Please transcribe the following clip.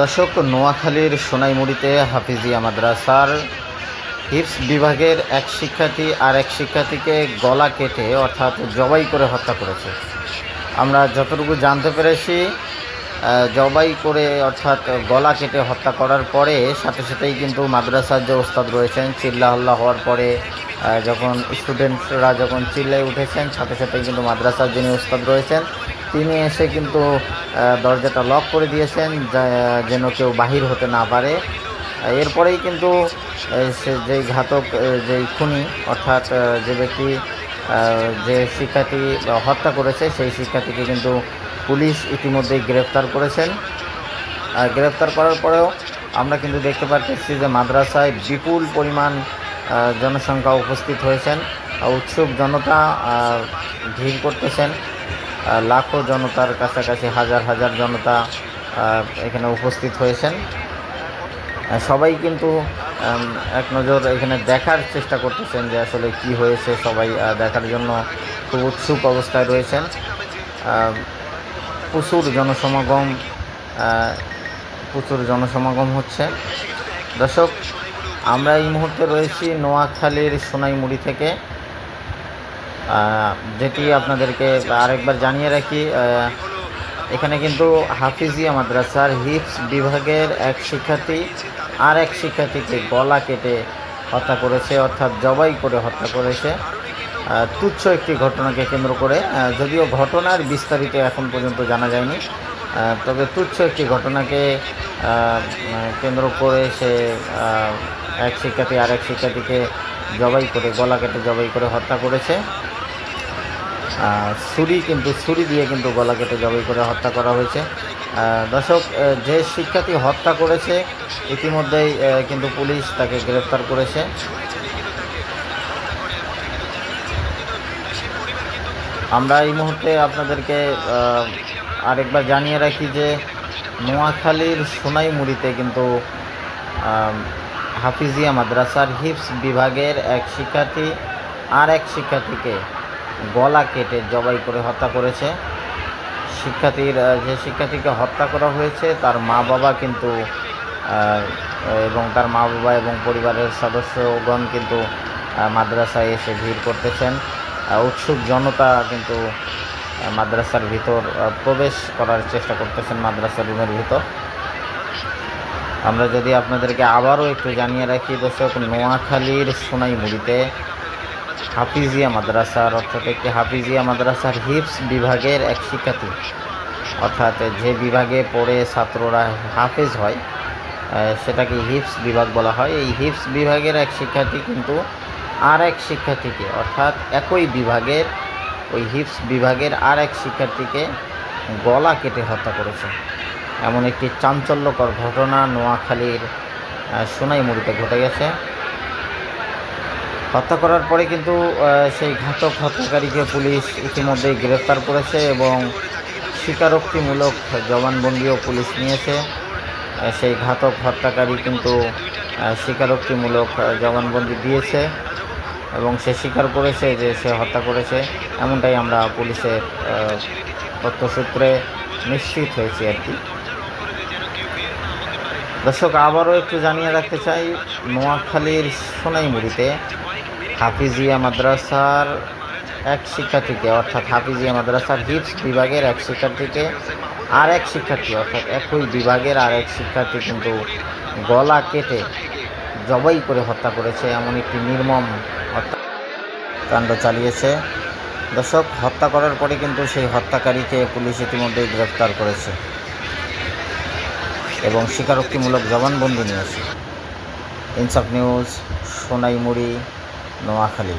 দর্শক, নোয়াখালীর সোনাইমুড়িতে হাফিজিয়া মাদ্রাসার হিপস বিভাগের এক শিক্ষার্থী আর এক শিক্ষার্থীকে গলা কেটে অর্থাৎ জবাই করে হত্যা করেছে। আমরা যতটুকু জানতে পেরেছি জবাই করে অর্থাৎ গলা কেটে হত্যা করার পরে সাথে সাথেই কিন্তু মাদ্রাসার যে ওস্তাদ রয়েছেন চিল্লা হল্লা হওয়ার পরে যখন স্টুডেন্টরা যখন চিল্লায় উঠেছেন, সাথে সাথেই কিন্তু মাদ্রাসার যিনি ওস্তাদ রয়েছেন তিনি এসে কিন্তু দরজাটা লক করে দিয়েছেন যেন কেউ বাহির হতে না পারে। এরপরেই কিন্তু সে যেই ঘাতক যেই খুনি, অর্থাৎ যে ব্যক্তি যে শিক্ষার্থী হত্যা করেছে, সেই শিক্ষার্থীকে কিন্তু পুলিশ ইতিমধ্যেই গ্রেফতার করেছেন। আর গ্রেফতার করার পরেও আমরা কিন্তু দেখতে পাচ্ছি যে মাদ্রাসায় বিপুল পরিমাণ জনসংখ্যা উপস্থিত হয়েছেন। উৎসুক জনতা ভিড় করতেছেন। লাখো জনতার কাছাকাছি, হাজার হাজার জনতা এখানে উপস্থিত হয়েছেন। সবাই কিন্তু এক নজর এখানে দেখার চেষ্টা করতেছেন যে আসলে কি হয়েছে। সবাই দেখার জন্য খুব উৎসুক অবস্থায় রয়েছেন। প্রচুর জনসমাগম প্রচুর জনসমাগম হচ্ছে। দর্শক, আমরা এই মুহূর্তে রয়েছি নোয়াখালীর সোনাইমুড়ি থেকে। যেটি আপনাদেরকে আরেকবার জানিয়ে রাখি এখানে কিন্তু হাফিজিয়া মাদ্রাসার হিপস বিভাগের এক শিক্ষার্থী আর এক শিক্ষার্থীকে গলা কেটে হত্যা করেছে, অর্থাৎ জবাই করে হত্যা করেছে। তুচ্ছ একটি ঘটনাকে কেন্দ্র করে যদিও ঘটনার বিস্তারিত এখন পর্যন্ত জানা যায়নি তবে তুচ্ছ একটি ঘটনাকে কেন্দ্র করে সে এক শিক্ষার্থী আর এক শিক্ষার্থীকে জবাই করে, গলা কেটে জবাই করে হত্যা করেছে। ছুরি কিন্তু, ছুরি দিয়ে কিন্তু গলা কেটে জবাই করে হত্যা করা হয়েছে। দর্শক যে শিক্ষার্থী হত্যা করেছে, ইতিমধ্যেই কিন্তু পুলিশ তাকে গ্রেফতার করেছে। আমরা এই মুহূর্তে আপনাদেরকে আরেকবার জানিয়ে রাখি যে নোয়াখালীর সোনাইমুড়িতে কিন্তু হাফিজিয়া মাদ্রাসার হিপস বিভাগের এক শিক্ষার্থী আর এক শিক্ষার্থীকে গলা কেটে জবাই করে হত্যা করেছে। শিক্ষার্থীর যে শিক্ষার্থীকে হত্যা করা হয়েছে, তার মা বাবা কিন্তু এবং তার মা বাবা এবং পরিবারের সদস্যগণ কিন্তু মাদ্রাসায় এসে ভিড় করতেছেন। উৎসুক জনতা কিন্তু মাদ্রাসার ভিতর প্রবেশ করার চেষ্টা করতেছেন মাদ্রাসার রুমের ভিতর। আমরা যদি আপনাদেরকে আবারও একটু জানিয়ে রাখি, দর্শক, নোয়াখালীর সোনাইমুড়িতে হাফিজিয়া মাদ্রাসার অর্থাৎ একটি হাফিজিয়া মাদ্রাসার হিপস বিভাগের এক শিক্ষার্থী। অর্থাৎ যে বিভাগে পড়ে ছাত্ররা হাফেজ হয় সেটাকে হিপস বিভাগ বলা হয়। এই হিপস বিভাগের এক শিক্ষার্থী কিন্তু আর এক শিক্ষার্থীকে, অর্থাৎ একই বিভাগের, ওই হিপস বিভাগের আর এক শিক্ষার্থীকে গলা কেটে হত্যা করেছে। এমন একটি চাঞ্চল্যকর ঘটনা নোয়াখালীর সোনাইমুড়িতে ঘটে গেছে। হত্যা করার পরে কিন্তু সেই ঘাতক হত্যাকারীকে পুলিশ ইতিমধ্যেই গ্রেফতার করেছে এবং স্বীকারোক্তিমূলক জবানবন্দিও পুলিশ নিয়েছে। সেই ঘাতক হত্যাকারী কিন্তু স্বীকারোক্তিমূলক জবানবন্দি দিয়েছে এবং সে স্বীকার করেছে যে সে হত্যা করেছে। এমনটাই আমরা পুলিশের তথ্যসূত্রে নিশ্চিত হয়েছি আর কি। দর্শক, আবারও একটু জানিয়ে রাখতে চাই, নোয়াখালীর সোনাইমুড়িতে হাফিজিয়া মাদ্রাসার এক শিক্ষার্থীকে, অর্থাৎ হাফিজিয়া মাদ্রাসার হিপস বিভাগের এক শিক্ষার্থীকে আর এক শিক্ষার্থী, অর্থাৎ একই বিভাগের আর এক শিক্ষার্থী কিন্তু গলা কেটে জবাই করে হত্যা করেছে এমন একটি নির্মম হত্যাকাণ্ড চালিয়েছে। দর্শক, হত্যা করার পরে কিন্তু সেই হত্যাকারীকে পুলিশ ইতিমধ্যেই গ্রেফতার করেছে এবং স্বীকারোক্তিমূলক জবানবন্দি নিয়েছে। ইনসাফ নিউজ, সোনাইমুড়ি নোয়াখালী